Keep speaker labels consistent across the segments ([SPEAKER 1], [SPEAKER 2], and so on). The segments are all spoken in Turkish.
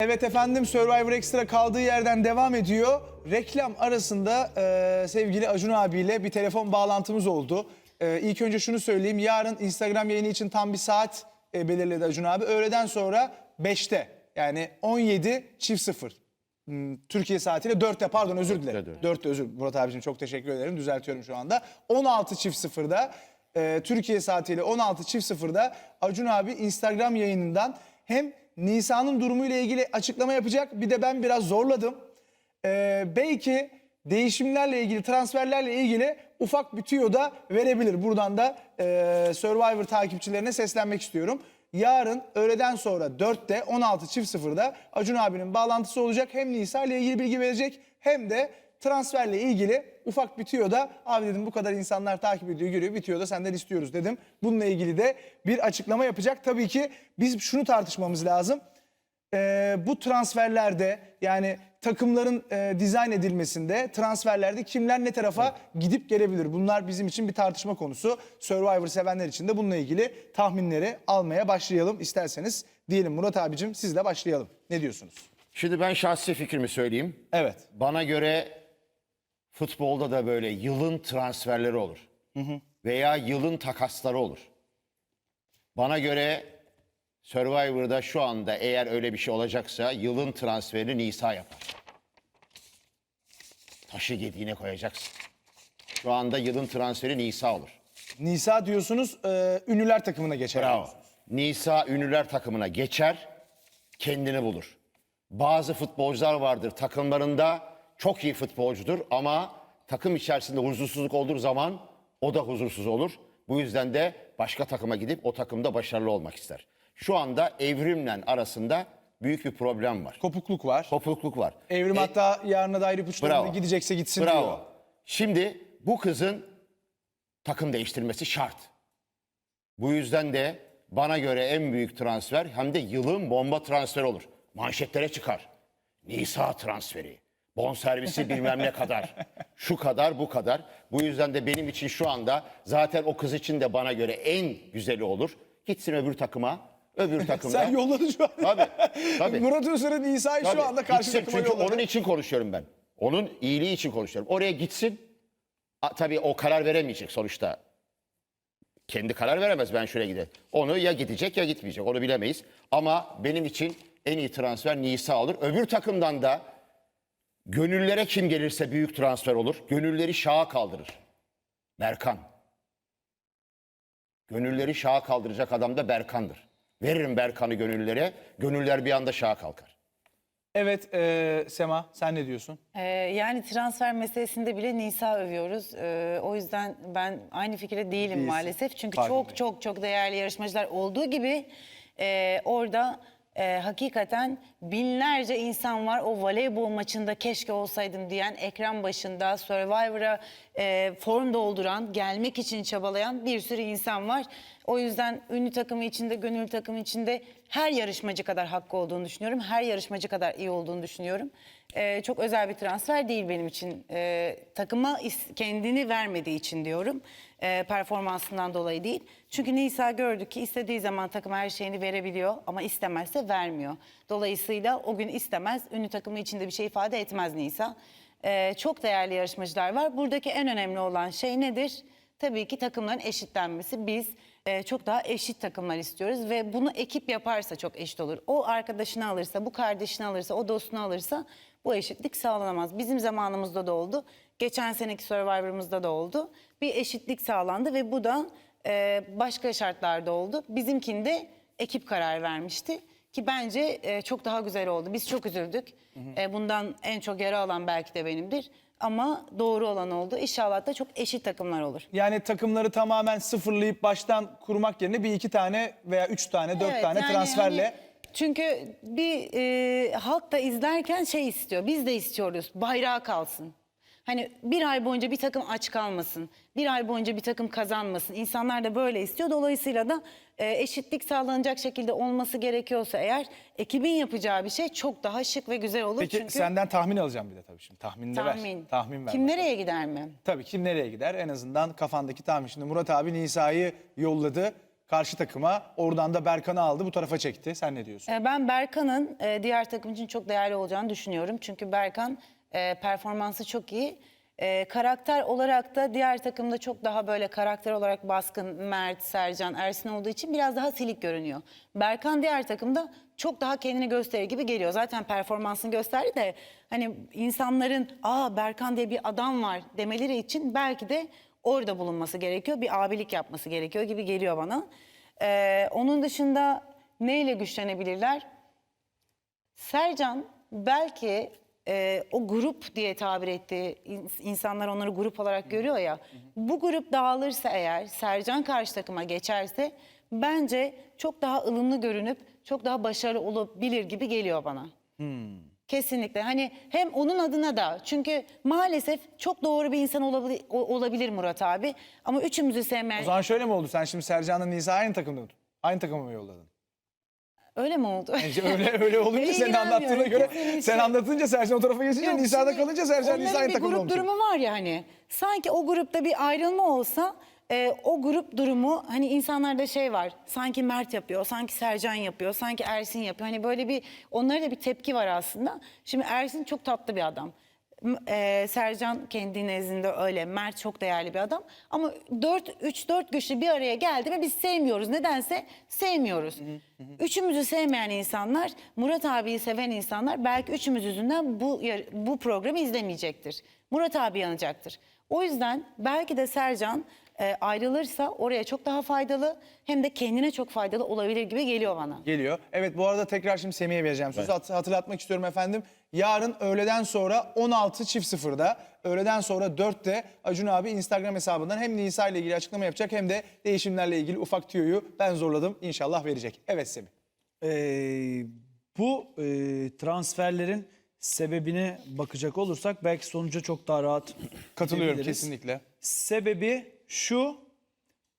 [SPEAKER 1] Evet efendim Survivor Extra kaldığı yerden devam ediyor. Reklam arasında e, sevgili Acun abiyle bir telefon bağlantımız oldu. E, ilk önce şunu söyleyeyim. Yarın Instagram yayını için tam bir saat e, belirledi Acun abi. Öğleden sonra 5'te yani 17 çift 0. Hmm, Türkiye saatiyle 4'te pardon özür dilerim. 4'te özür Murat abicim çok teşekkür ederim düzeltiyorum şu anda. 16 çift 0'da e, Türkiye saatiyle 16 çift 0'da Acun abi Instagram yayınından hem Nisa'nın durumuyla ilgili açıklama yapacak bir de ben biraz zorladım. E, belki değişimlerle ilgili transferlerle ilgili ufak bir tüyo da verebilir. Buradan da e, Survivor takipçilerine seslenmek istiyorum. Yarın öğleden sonra 4'te 16.00'da Acun abinin bağlantısı olacak. Hem Nisa ile ilgili bilgi verecek hem de transferle ilgili ufak bir tüyo da abi dedim bu kadar insanlar takip ediyor görüyor bir tüyo da senden istiyoruz dedim. Bununla ilgili de bir açıklama yapacak. Tabii ki biz şunu tartışmamız lazım. Ee, bu transferlerde yani takımların e, dizayn edilmesinde transferlerde kimler ne tarafa gidip gelebilir? Bunlar bizim için bir tartışma konusu. Survivor sevenler için de bununla ilgili tahminleri almaya başlayalım isterseniz. Diyelim Murat abicim sizle başlayalım. Ne diyorsunuz?
[SPEAKER 2] Şimdi ben şahsi fikrimi söyleyeyim.
[SPEAKER 1] Evet.
[SPEAKER 2] Bana göre futbolda da böyle yılın transferleri olur. Veya yılın takasları olur. Bana göre Survivor'da şu anda eğer öyle bir şey olacaksa yılın transferini Nisa yapar. Taşı gediğine koyacaksın. Şu anda yılın transferi Nisa olur.
[SPEAKER 1] Nisa diyorsunuz e, ünlüler takımına geçer.
[SPEAKER 2] Bravo. Nisa ünlüler takımına geçer, kendini bulur. Bazı futbolcular vardır takımlarında çok iyi futbolcudur ama takım içerisinde huzursuzluk olduğu zaman o da huzursuz olur. Bu yüzden de başka takıma gidip o takımda başarılı olmak ister. Şu anda evrimle arasında büyük bir problem var.
[SPEAKER 1] Kopukluk var.
[SPEAKER 2] Kopukluk var.
[SPEAKER 1] Evrim
[SPEAKER 2] E,
[SPEAKER 1] hatta yarına dair ipuçlarında
[SPEAKER 2] Bravo.
[SPEAKER 1] gidecekse gitsin
[SPEAKER 2] Bravo.
[SPEAKER 1] diyor.
[SPEAKER 2] Şimdi bu kızın takım değiştirmesi şart. Bu yüzden de bana göre en büyük transfer hem de yılın bomba transferi olur. Manşetlere çıkar. Nisa transferi. Bonservisi bilmem ne kadar. Şu kadar bu kadar. Bu yüzden de benim için şu anda zaten o kız için de bana göre en güzeli olur. Gitsin öbür takıma. Öbür takımda.
[SPEAKER 1] Sen yolladın şu an.
[SPEAKER 2] Tabii. Tabii.
[SPEAKER 1] Murat Özer'in Nisa'yı şu anda karşı
[SPEAKER 2] gitsin.
[SPEAKER 1] takıma
[SPEAKER 2] Çünkü
[SPEAKER 1] yolladı.
[SPEAKER 2] onun için konuşuyorum ben. Onun iyiliği için konuşuyorum. Oraya gitsin. A, tabii o karar veremeyecek sonuçta. Kendi karar veremez ben şuraya gidelim. Onu ya gidecek ya gitmeyecek. Onu bilemeyiz. Ama benim için en iyi transfer Nisa olur. Öbür takımdan da gönüllere kim gelirse büyük transfer olur. Gönülleri şaha kaldırır. Berkan. Gönülleri şaha kaldıracak adam da Berkan'dır. Veririm Berkan'ı gönüllere. Gönüller bir anda şaha kalkar.
[SPEAKER 1] Evet e, Sema sen ne diyorsun?
[SPEAKER 3] Ee, yani transfer meselesinde bile Nisa övüyoruz. Ee, o yüzden ben aynı fikirde değilim
[SPEAKER 1] Değilsin.
[SPEAKER 3] maalesef. Çünkü
[SPEAKER 1] Farkındayım.
[SPEAKER 3] çok çok çok değerli yarışmacılar olduğu gibi e, orada e, hakikaten binlerce insan var. O voleybol maçında keşke olsaydım diyen, ekran başında Survivor'a e, form dolduran, gelmek için çabalayan bir sürü insan var. O yüzden ünlü takımı içinde, gönül takımı içinde her yarışmacı kadar hakkı olduğunu düşünüyorum. Her yarışmacı kadar iyi olduğunu düşünüyorum. Ee, çok özel bir transfer değil benim için. Ee, takıma kendini vermediği için diyorum. Ee, performansından dolayı değil. Çünkü Nisa gördük ki istediği zaman takım her şeyini verebiliyor ama istemezse vermiyor. Dolayısıyla o gün istemez. Ünlü takımı içinde bir şey ifade etmez Nisa. Ee, çok değerli yarışmacılar var. Buradaki en önemli olan şey nedir? Tabii ki takımların eşitlenmesi. Biz e, çok daha eşit takımlar istiyoruz ve bunu ekip yaparsa çok eşit olur. O arkadaşını alırsa, bu kardeşini alırsa, o dostunu alırsa bu eşitlik sağlanamaz. Bizim zamanımızda da oldu. Geçen seneki Survivor'ımızda da oldu. Bir eşitlik sağlandı ve bu da e, başka şartlarda oldu. Bizimkinde ekip karar vermişti. Ki bence e, çok daha güzel oldu. Biz çok üzüldük. E, bundan en çok yara alan belki de benimdir. Ama doğru olan oldu. İnşallah da çok eşit takımlar olur.
[SPEAKER 1] Yani takımları tamamen sıfırlayıp baştan kurmak yerine bir iki tane veya üç tane, dört
[SPEAKER 3] Evet,
[SPEAKER 1] tane
[SPEAKER 3] yani
[SPEAKER 1] transferle
[SPEAKER 3] hani çünkü bir e, halk da izlerken şey istiyor. Biz de istiyoruz. Bayrağı kalsın. Hani bir ay boyunca bir takım aç kalmasın. Bir ay boyunca bir takım kazanmasın. İnsanlar da böyle istiyor. Dolayısıyla da e, eşitlik sağlanacak şekilde olması gerekiyorsa eğer ekibin yapacağı bir şey çok daha şık ve güzel olur.
[SPEAKER 1] Peki
[SPEAKER 3] Çünkü
[SPEAKER 1] senden tahmin alacağım bir de tabii şimdi. Tahmin de ver.
[SPEAKER 3] tahmin.
[SPEAKER 1] Tahmin ver.
[SPEAKER 3] Kim nereye gider mi?
[SPEAKER 1] Tabii kim nereye gider? En azından kafandaki tahmin. Şimdi Murat abi Nisa'yı yolladı. karşı takıma. Oradan da Berkan'ı aldı bu tarafa çekti. Sen ne diyorsun?
[SPEAKER 3] E, Ben Berkan'ın e, diğer takım için çok değerli olacağını düşünüyorum. Çünkü Berkan e, performansı çok iyi. E, karakter olarak da diğer takımda çok daha böyle karakter olarak baskın Mert, Sercan, Ersin olduğu için biraz daha silik görünüyor. Berkan diğer takımda çok daha kendini gösterir gibi geliyor. Zaten performansını gösterdi de hani insanların aa Berkan diye bir adam var demeleri için belki de orada bulunması gerekiyor. Bir abilik yapması gerekiyor gibi geliyor bana. E, onun dışında neyle güçlenebilirler? Sercan belki e, o grup diye tabir ettiği ins- insanlar onları grup olarak görüyor ya. Bu grup dağılırsa eğer Sercan karşı takıma geçerse bence çok daha ılımlı görünüp çok daha başarılı olabilir gibi geliyor bana. Kesinlikle. Hani hem onun adına da çünkü maalesef çok doğru bir insan olabilir, Murat abi ama üçümüzü sevmeyen
[SPEAKER 1] O zaman şöyle mi oldu? Sen şimdi Sercan'la Nisa aynı takımda? Aynı takıma mı yolladın?
[SPEAKER 3] Öyle mi oldu?
[SPEAKER 1] İşte öyle öyle olunca senin anlattığına göre
[SPEAKER 3] Kesinlikle.
[SPEAKER 1] sen anlatınca Sercan o tarafa geçince Nisa'da kalınca Sercan
[SPEAKER 3] onların
[SPEAKER 1] Nisa aynı
[SPEAKER 3] bir grup durumu var ya hani. Sanki o grupta bir ayrılma olsa e, o grup durumu hani insanlarda şey var. Sanki Mert yapıyor, sanki Sercan yapıyor, sanki Ersin yapıyor. Hani böyle bir onlara da bir tepki var aslında. Şimdi Ersin çok tatlı bir adam. E, Sercan kendi nezdinde öyle. Mert çok değerli bir adam. Ama 4 3 4 güçlü bir araya geldi mi biz sevmiyoruz. Nedense sevmiyoruz. Üçümüzü sevmeyen insanlar, Murat abiyi seven insanlar belki üçümüz yüzünden bu bu programı izlemeyecektir. Murat abi yanacaktır. O yüzden belki de Sercan e, ayrılırsa oraya çok daha faydalı hem de kendine çok faydalı olabilir gibi geliyor bana.
[SPEAKER 1] Geliyor. Evet bu arada tekrar şimdi Semih'e vereceğim sözü. Hat- hatırlatmak istiyorum efendim. Yarın öğleden sonra 16 çift sıfırda, öğleden sonra 4'te Acun abi Instagram hesabından hem Nisa ile ilgili açıklama yapacak hem de değişimlerle ilgili ufak tüyoyu ben zorladım. İnşallah verecek. Evet Semih.
[SPEAKER 4] Ee, bu e, transferlerin sebebine bakacak olursak belki sonuca çok daha rahat
[SPEAKER 1] Katılıyorum
[SPEAKER 4] gidebiliriz.
[SPEAKER 1] kesinlikle.
[SPEAKER 4] Sebebi şu,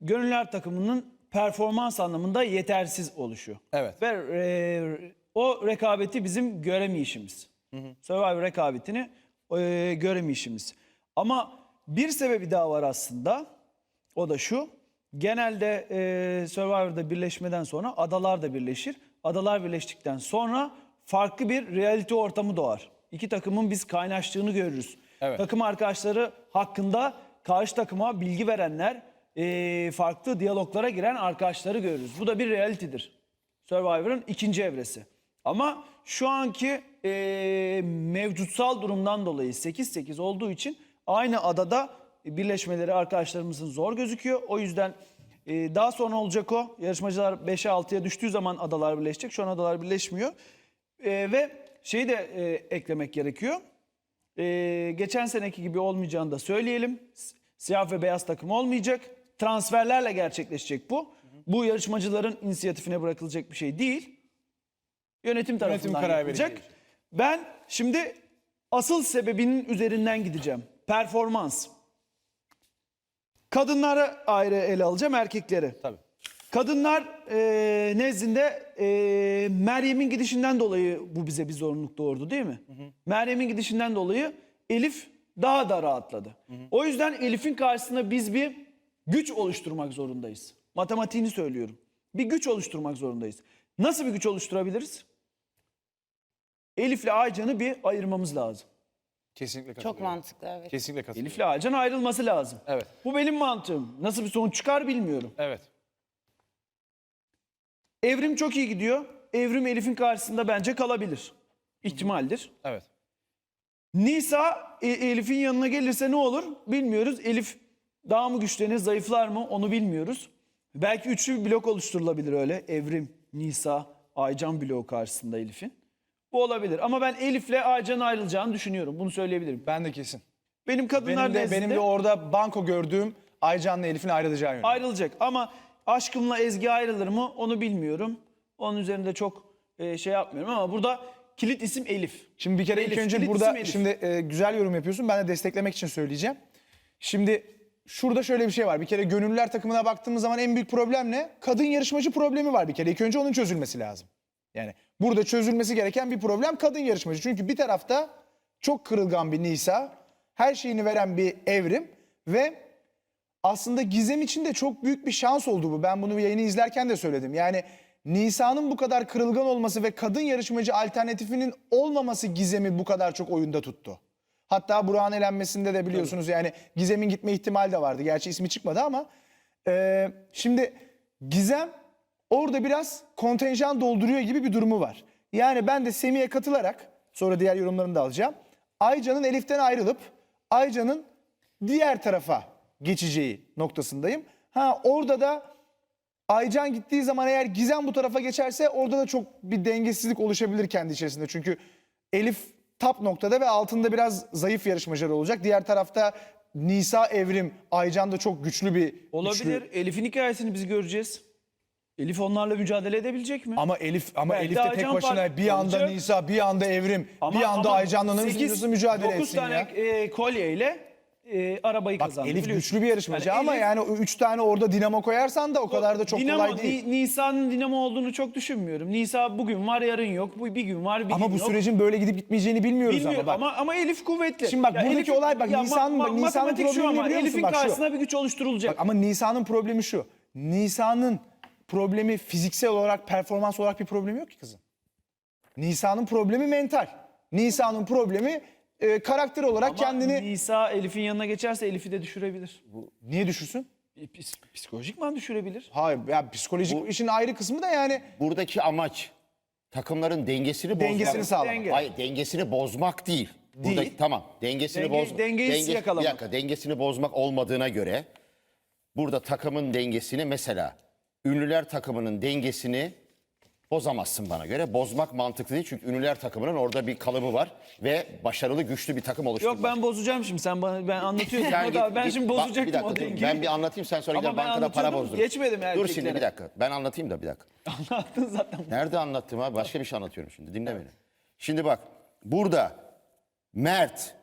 [SPEAKER 4] gönüller takımının performans anlamında yetersiz oluşu.
[SPEAKER 1] Evet.
[SPEAKER 4] Ve e, o rekabeti bizim göremeyişimiz. Survivor rekabetini e, göremeyişimiz. Ama bir sebebi daha var aslında. O da şu. Genelde e, Survivor'da birleşmeden sonra adalar da birleşir. Adalar birleştikten sonra farklı bir realite ortamı doğar. İki takımın biz kaynaştığını görürüz.
[SPEAKER 1] Evet.
[SPEAKER 4] Takım arkadaşları hakkında karşı takıma bilgi verenler, e, farklı diyaloglara giren arkadaşları görürüz. Bu da bir realitedir. Survivor'ın ikinci evresi. Ama şu anki e, mevcutsal durumdan dolayı 8-8 olduğu için aynı adada birleşmeleri arkadaşlarımızın zor gözüküyor. O yüzden e, daha sonra olacak o. Yarışmacılar 5'e 6'ya düştüğü zaman adalar birleşecek. Şu an adalar birleşmiyor. E, ve şeyi de e, eklemek gerekiyor. Ee, geçen seneki gibi olmayacağını da söyleyelim. Siyah ve beyaz takım olmayacak. Transferlerle gerçekleşecek bu. Bu yarışmacıların inisiyatifine bırakılacak bir şey değil. Yönetim tarafından
[SPEAKER 1] karar
[SPEAKER 4] yapılacak.
[SPEAKER 1] verecek.
[SPEAKER 4] Ben şimdi asıl sebebinin üzerinden gideceğim. Performans. Kadınları ayrı ele alacağım, erkekleri.
[SPEAKER 1] Tabii.
[SPEAKER 4] Kadınlar e, nezdinde e, Meryem'in gidişinden dolayı bu bize bir zorunluluk doğurdu değil mi? Meryem'in gidişinden dolayı Elif daha da rahatladı. O yüzden Elif'in karşısında biz bir güç oluşturmak zorundayız. Matematiğini söylüyorum. Bir güç oluşturmak zorundayız. Nasıl bir güç oluşturabiliriz? Elif'le Aycan'ı bir ayırmamız lazım.
[SPEAKER 1] Kesinlikle katılıyorum.
[SPEAKER 3] Çok mantıklı evet.
[SPEAKER 1] Kesinlikle katılıyorum.
[SPEAKER 4] Elif'le Aycan ayrılması lazım.
[SPEAKER 1] Evet.
[SPEAKER 4] Bu benim mantığım. Nasıl bir sonuç çıkar bilmiyorum.
[SPEAKER 1] Evet.
[SPEAKER 4] Evrim çok iyi gidiyor. Evrim Elif'in karşısında bence kalabilir. İhtimaldir.
[SPEAKER 1] Evet.
[SPEAKER 4] Nisa e- Elif'in yanına gelirse ne olur bilmiyoruz. Elif daha mı güçlenir, zayıflar mı onu bilmiyoruz. Belki üçlü bir blok oluşturulabilir öyle. Evrim, Nisa, Aycan bloğu karşısında Elif'in. Bu olabilir. Ama ben Elif'le Aycan'ın ayrılacağını düşünüyorum. Bunu söyleyebilirim.
[SPEAKER 1] Ben de kesin.
[SPEAKER 4] Benim kadınlar
[SPEAKER 1] Benim de,
[SPEAKER 4] nezdinde
[SPEAKER 1] benim de orada banko gördüğüm Aycan'la Elif'in ayrılacağı yönü.
[SPEAKER 4] ayrılacak. Ama aşkımla Ezgi ayrılır mı onu bilmiyorum. Onun üzerinde çok e, şey yapmıyorum ama burada kilit isim Elif.
[SPEAKER 1] Şimdi bir kere ilk
[SPEAKER 4] Elif,
[SPEAKER 1] önce
[SPEAKER 4] kilit
[SPEAKER 1] burada
[SPEAKER 4] Elif.
[SPEAKER 1] şimdi e, güzel yorum yapıyorsun. Ben de desteklemek için söyleyeceğim. Şimdi şurada şöyle bir şey var. Bir kere gönüllüler takımına baktığımız zaman en büyük problem ne? Kadın yarışmacı problemi var bir kere. İlk önce onun çözülmesi lazım. Yani burada çözülmesi gereken bir problem kadın yarışmacı. Çünkü bir tarafta çok kırılgan bir Nisa, her şeyini veren bir Evrim ve aslında Gizem için de çok büyük bir şans oldu bu. Ben bunu yayını izlerken de söyledim. Yani Nisa'nın bu kadar kırılgan olması ve kadın yarışmacı alternatifinin olmaması Gizem'i bu kadar çok oyunda tuttu. Hatta Burak'ın elenmesinde de biliyorsunuz yani Gizem'in gitme ihtimali de vardı. Gerçi ismi çıkmadı ama e, şimdi Gizem orada biraz kontenjan dolduruyor gibi bir durumu var. Yani ben de Semih'e katılarak sonra diğer yorumlarını da alacağım. Aycan'ın Elif'ten ayrılıp Aycan'ın diğer tarafa geçeceği noktasındayım. Ha orada da Aycan gittiği zaman eğer Gizem bu tarafa geçerse orada da çok bir dengesizlik oluşabilir kendi içerisinde. Çünkü Elif top noktada ve altında biraz zayıf yarışmacılar olacak. Diğer tarafta Nisa Evrim, Aycan da çok güçlü bir
[SPEAKER 4] Olabilir.
[SPEAKER 1] güçlü-
[SPEAKER 4] Elif'in hikayesini biz göreceğiz. Elif onlarla mücadele edebilecek mi?
[SPEAKER 1] Ama Elif ama
[SPEAKER 4] Belki
[SPEAKER 1] Elif de tek
[SPEAKER 4] Aycan
[SPEAKER 1] başına bir anda
[SPEAKER 4] olacak.
[SPEAKER 1] Nisa, bir anda Evrim, bir anda Aycan'la nasıl,
[SPEAKER 4] sekiz-
[SPEAKER 1] nasıl mücadele
[SPEAKER 4] dokuz
[SPEAKER 1] etsin
[SPEAKER 4] tane
[SPEAKER 1] ya?
[SPEAKER 4] e, kolyeyle e, arabayı
[SPEAKER 1] Bak
[SPEAKER 4] kazandı.
[SPEAKER 1] Elif
[SPEAKER 4] biliyorsun.
[SPEAKER 1] güçlü bir yarışmacı
[SPEAKER 4] Yani
[SPEAKER 1] ama
[SPEAKER 4] Elif-
[SPEAKER 1] yani o üç tane orada dinamo koyarsan da o kadar da çok
[SPEAKER 4] Dinamo,
[SPEAKER 1] kolay değil.
[SPEAKER 4] Ni- Nisa'nın dinamo olduğunu çok düşünmüyorum. Nisa bugün var yarın yok. Bu bir gün var bir
[SPEAKER 1] Ama
[SPEAKER 4] gün
[SPEAKER 1] bu
[SPEAKER 4] yok.
[SPEAKER 1] sürecin böyle gidip gitmeyeceğini bilmiyoruz
[SPEAKER 4] Bilmiyorum
[SPEAKER 1] ama bak.
[SPEAKER 4] ama, ama Elif kuvvetli.
[SPEAKER 1] Şimdi bak buradaki olay bak, Nisa'nın-
[SPEAKER 4] ma-
[SPEAKER 1] Nisa'nın
[SPEAKER 4] matematik şu
[SPEAKER 1] problemi
[SPEAKER 4] ama
[SPEAKER 1] biliyor musun?
[SPEAKER 4] Elif'in
[SPEAKER 1] Bak şu.
[SPEAKER 4] karşısına bir güç oluşturulacak.
[SPEAKER 1] Bak ama Nisa'nın problemi şu. Nisa'nın problemi fiziksel olarak, performans olarak bir problemi yok ki kızın. Nisa'nın problemi mental. Nisa'nın problemi e, karakter olarak
[SPEAKER 4] Ama
[SPEAKER 1] kendini...
[SPEAKER 4] Nisa Elif'in yanına geçerse Elif'i de düşürebilir.
[SPEAKER 1] Niye düşürsün?
[SPEAKER 4] E, pis- psikolojikman düşürebilir.
[SPEAKER 1] Hayır ya psikolojik işin ayrı kısmı da yani
[SPEAKER 2] Buradaki amaç takımların dengesini bozmak.
[SPEAKER 1] Dengesini sağlamak.
[SPEAKER 4] Denge.
[SPEAKER 2] Hayır dengesini bozmak değil. Burada,
[SPEAKER 1] Değil.
[SPEAKER 2] Tamam dengesini
[SPEAKER 4] Denge-
[SPEAKER 2] bozmak.
[SPEAKER 4] dengeyi yakalamak.
[SPEAKER 2] Bir dakika dengesini bozmak olmadığına göre burada takımın dengesini mesela ünlüler takımının dengesini bozamazsın bana göre. Bozmak mantıklı değil çünkü ünlüler takımının orada bir kalıbı var ve başarılı güçlü bir takım oluşturmak.
[SPEAKER 4] Yok ben bozacağım şimdi sen bana ben anlatıyorum.
[SPEAKER 2] Sen git-
[SPEAKER 4] ben
[SPEAKER 2] git-
[SPEAKER 4] şimdi
[SPEAKER 2] bak, bir
[SPEAKER 4] bozacaktım
[SPEAKER 2] dakika,
[SPEAKER 4] o
[SPEAKER 2] dur.
[SPEAKER 4] dengeyi.
[SPEAKER 2] Ben bir anlatayım sen sonra
[SPEAKER 4] Ama
[SPEAKER 2] gider bankada para bozdurur.
[SPEAKER 4] geçmedim
[SPEAKER 2] Dur
[SPEAKER 4] erkeklere.
[SPEAKER 2] şimdi bir dakika. Ben anlatayım da bir dakika.
[SPEAKER 4] Anlattın zaten.
[SPEAKER 2] Nerede anlattım abi? Başka bir şey anlatıyorum şimdi. Dinle beni. Şimdi bak burada Mert,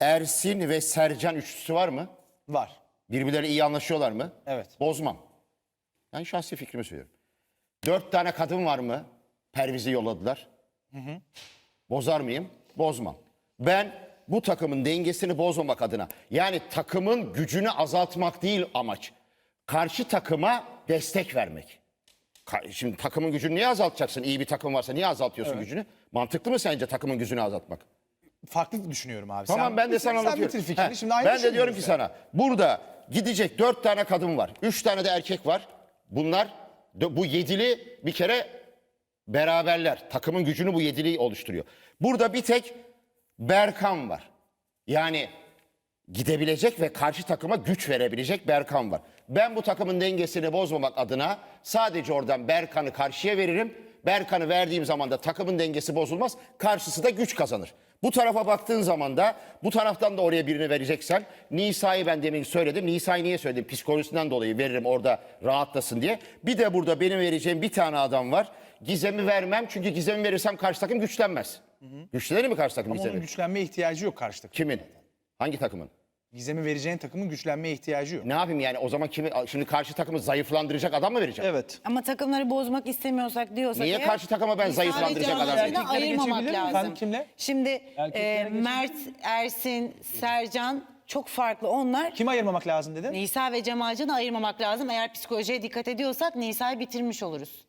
[SPEAKER 2] Ersin ve Sercan üçlüsü var mı?
[SPEAKER 1] var.
[SPEAKER 2] Birbirleriyle iyi anlaşıyorlar mı?
[SPEAKER 1] Evet.
[SPEAKER 2] Bozmam. Ben şahsi fikrimi söylüyorum. Dört tane kadın var mı? Perviz'i yolladılar. Bozar mıyım? Bozmam. Ben bu takımın dengesini bozmamak adına yani takımın gücünü azaltmak değil amaç. Karşı takıma destek vermek. Şimdi takımın gücünü niye azaltacaksın? İyi bir takım varsa niye azaltıyorsun gücünü? Mantıklı mı sence takımın gücünü azaltmak?
[SPEAKER 1] Farklı düşünüyorum abi.
[SPEAKER 2] Tamam
[SPEAKER 1] Sen-
[SPEAKER 2] ben de
[SPEAKER 1] sen-
[SPEAKER 2] sana
[SPEAKER 1] sen
[SPEAKER 2] anlatıyorum.
[SPEAKER 1] bitir fikrini.
[SPEAKER 2] He,
[SPEAKER 1] Şimdi aynı
[SPEAKER 2] ben de diyorum ki sana burada gidecek dört tane kadın var. Üç tane de erkek var. Bunlar bu yedili bir kere beraberler. Takımın gücünü bu yedili oluşturuyor. Burada bir tek Berkan var. Yani gidebilecek ve karşı takıma güç verebilecek Berkan var. Ben bu takımın dengesini bozmamak adına sadece oradan Berkan'ı karşıya veririm. Berkan'ı verdiğim zaman da takımın dengesi bozulmaz. Karşısı da güç kazanır. Bu tarafa baktığın zaman da bu taraftan da oraya birini vereceksen Nisa'yı ben demin söyledim. Nisa'yı niye söyledim? Psikolojisinden dolayı veririm orada rahatlasın diye. Bir de burada benim vereceğim bir tane adam var. Gizem'i vermem çünkü Gizem'i verirsem karşı takım güçlenmez. Güçlenir mi karşı takım
[SPEAKER 1] Ama
[SPEAKER 2] Gizem'i?
[SPEAKER 1] onun güçlenmeye ihtiyacı yok karşı takım.
[SPEAKER 2] Kimin? Hangi takımın?
[SPEAKER 1] Gizem'i vereceğin takımın güçlenmeye ihtiyacı yok.
[SPEAKER 2] Ne yapayım yani o zaman kimi şimdi karşı takımı zayıflandıracak adam mı vereceğim?
[SPEAKER 4] Evet.
[SPEAKER 3] Ama takımları bozmak istemiyorsak diyorsak
[SPEAKER 2] Niye
[SPEAKER 3] eğer,
[SPEAKER 2] karşı takıma ben zayıflandıracak adam
[SPEAKER 3] arasında ayırmamak
[SPEAKER 1] geçebilir miyim?
[SPEAKER 3] lazım.
[SPEAKER 1] Efendim, kimle?
[SPEAKER 3] Şimdi
[SPEAKER 4] Erkeklere
[SPEAKER 3] e,
[SPEAKER 4] geçebilir
[SPEAKER 3] Mert, Ersin, Sercan çok farklı onlar.
[SPEAKER 1] Kim ayırmamak lazım dedin?
[SPEAKER 3] Nisa ve Cemalcan'ı ayırmamak lazım. Eğer psikolojiye dikkat ediyorsak Nisa'yı bitirmiş oluruz.